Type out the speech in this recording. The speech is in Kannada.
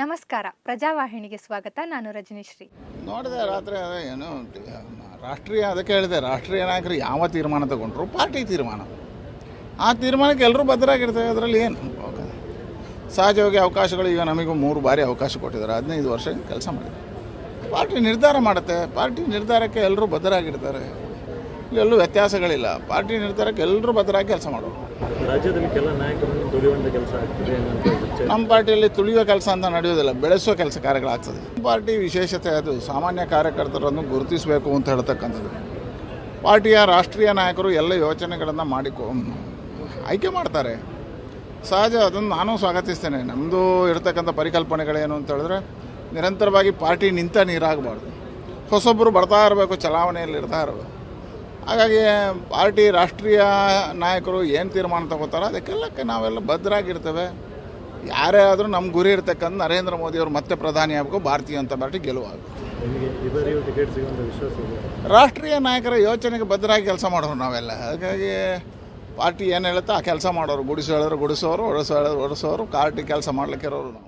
ನಮಸ್ಕಾರ. ಪ್ರಜಾವಾಹಿನಿಗೆ ಸ್ವಾಗತ. ನಾನು ರಜನಿಶ್ರೀ. ನೋಡಿದೆ ರಾತ್ರಿ ಅದೇ ಏನು ರಾಷ್ಟ್ರೀಯ, ಅದಕ್ಕೆ ಹೇಳಿದೆ, ರಾಷ್ಟ್ರೀಯ ನಾಯಕರು ಯಾವ ತೀರ್ಮಾನ ತಗೊಂಡ್ರು? ಪಾರ್ಟಿ ತೀರ್ಮಾನ. ಆ ತೀರ್ಮಾನಕ್ಕೆ ಎಲ್ಲರೂ ಬದ್ಧರಾಗಿರ್ತೇವೆ ಅದರಲ್ಲಿ ಏನು? ಸಹಜವಾಗಿ ಅವಕಾಶಗಳು ಈಗ ನಮಗೂ ಮೂರು ಬಾರಿ ಅವಕಾಶ ಕೊಟ್ಟಿದ್ದಾರೆ. ಹದಿನೈದು ವರ್ಷ ಕೆಲಸ ಮಾಡಿದ್ದಾರೆ. ಪಾರ್ಟಿ ನಿರ್ಧಾರ ಮಾಡುತ್ತೆ. ಪಾರ್ಟಿ ನಿರ್ಧಾರಕ್ಕೆ ಎಲ್ಲರೂ ಬದ್ಧರಾಗಿರ್ತಾರೆ ಇಲ್ಲೆಲ್ಲೂ ವ್ಯತ್ಯಾಸಗಳಿಲ್ಲ. ಪಾರ್ಟಿ ನಿರ್ಧಾರಕ್ಕೆ ಎಲ್ಲರೂ ಬದ್ಧರಾಗಿ ಕೆಲಸ ಮಾಡೋರು. ರಾಜ್ಯದಲ್ಲಿ ಕೆಲ ನಾಯಕರನ್ನು ಕೆಲಸ ಆಗ್ತಿದೆ ನಮ್ಮ ಪಾರ್ಟಿಯಲ್ಲಿ ತುಳಿಯುವ ಕೆಲಸ ಅಂತ ನಡೆಯೋದಿಲ್ಲ ಬೆಳೆಸುವ ಕೆಲಸ ಕಾರ್ಯಗಳಾಗ್ತದೆ. ನಮ್ಮ ಪಾರ್ಟಿ ವಿಶೇಷತೆ ಅದು ಸಾಮಾನ್ಯ ಕಾರ್ಯಕರ್ತರನ್ನು ಗುರುತಿಸಬೇಕು ಅಂತ ಹೇಳ್ತಕ್ಕಂಥದ್ದು. ಪಾರ್ಟಿಯ ರಾಷ್ಟ್ರೀಯ ನಾಯಕರು ಎಲ್ಲ ಯೋಚನೆಗಳನ್ನು ಮಾಡಿಕೊ ಆಯ್ಕೆ ಮಾಡ್ತಾರೆ. ಸಹಜ ಅದನ್ನು ನಾನು ಸ್ವಾಗತಿಸ್ತೇನೆ. ನಮ್ಮದು ಇರತಕ್ಕಂಥ ಪರಿಕಲ್ಪನೆಗಳೇನು ಅಂತ ಹೇಳಿದ್ರೆ ನಿರಂತರವಾಗಿ ಪಾರ್ಟಿ ನಿಂತ ನೀರಾಗಬಾರ್ದು. ಹೊಸೊಬ್ಬರು ಬರ್ತಾ ಇರಬೇಕು ಚಲಾವಣೆಯಲ್ಲಿ ಇರ್ತಾ ಇರಬೇಕು. ಹಾಗಾಗಿ ಪಾರ್ಟಿ ರಾಷ್ಟ್ರೀಯ ನಾಯಕರು ಏನು ತೀರ್ಮಾನ ತಗೋತಾರೋ ಅದಕ್ಕೆಲ್ಲಕ್ಕೆ ನಾವೆಲ್ಲ ಬದ್ಧರಾಗಿರ್ತೇವೆ ಯಾರೇ ಆದರೂ ನಮ್ಮ ಗುರಿ ಇರ್ತಕ್ಕಂಥ ನರೇಂದ್ರ ಮೋದಿಯವರು ಮತ್ತೆ ಪ್ರಧಾನಿ ಆಗಬೇಕು, ಭಾರತೀಯ ಜನತಾ ಪಾರ್ಟಿ ಗೆಲುವಾಗಬೇಕು. ರಾಷ್ಟ್ರೀಯ ನಾಯಕರ ಯೋಚನೆಗೆ ಭದ್ರಾಗಿ ಕೆಲಸ ಮಾಡೋರು ನಾವೆಲ್ಲ. ಹಾಗಾಗಿ ಪಾರ್ಟಿ ಏನು ಹೇಳುತ್ತೋ ಆ ಕೆಲಸ ಮಾಡೋರು. ಗುಡಿಸು ಹೇಳಿದ್ರು ಗುಡಿಸೋರು ಒಡಿಸೋ ಹೇಳಿದ್ರು ಒಡಿಸೋರು ಪಾರ್ಟಿ ಕೆಲಸ ಮಾಡ್ಲಿಕ್ಕೆ ಇರೋರು ನಾವು.